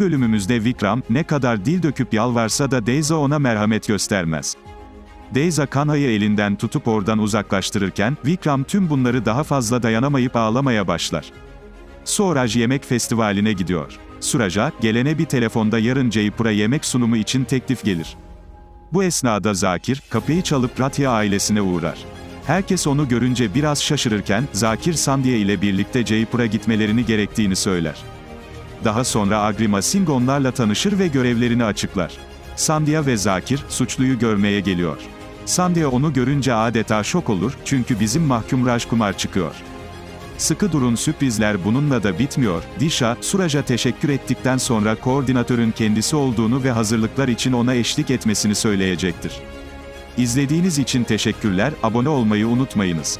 Bu bölümümüzde Vikram, ne kadar dil döküp yalvarsa da Deyza ona merhamet göstermez. Deyza Kanha'yı elinden tutup oradan uzaklaştırırken, Vikram tüm bunları daha fazla dayanamayıp ağlamaya başlar. Suraj yemek festivaline gidiyor. Suraj'a, gelene bir telefonda yarın Jaipur'a yemek sunumu için teklif gelir. Bu esnada Zakir, kapıyı çalıp Ratya ailesine uğrar. Herkes onu görünce biraz şaşırırken, Zakir Sandhya ile birlikte Jaipur'a gitmelerini gerektiğini söyler. Daha sonra Agrima Singh onlarla tanışır ve görevlerini açıklar. Sandhya ve Zakir, suçluyu görmeye geliyor. Sandhya onu görünce adeta şok olur, çünkü bizim mahkum Rajkumar çıkıyor. Sıkı durun sürprizler bununla da bitmiyor. Disha, Suraj'a teşekkür ettikten sonra koordinatörün kendisi olduğunu ve hazırlıklar için ona eşlik etmesini söyleyecektir. İzlediğiniz için teşekkürler, abone olmayı unutmayınız.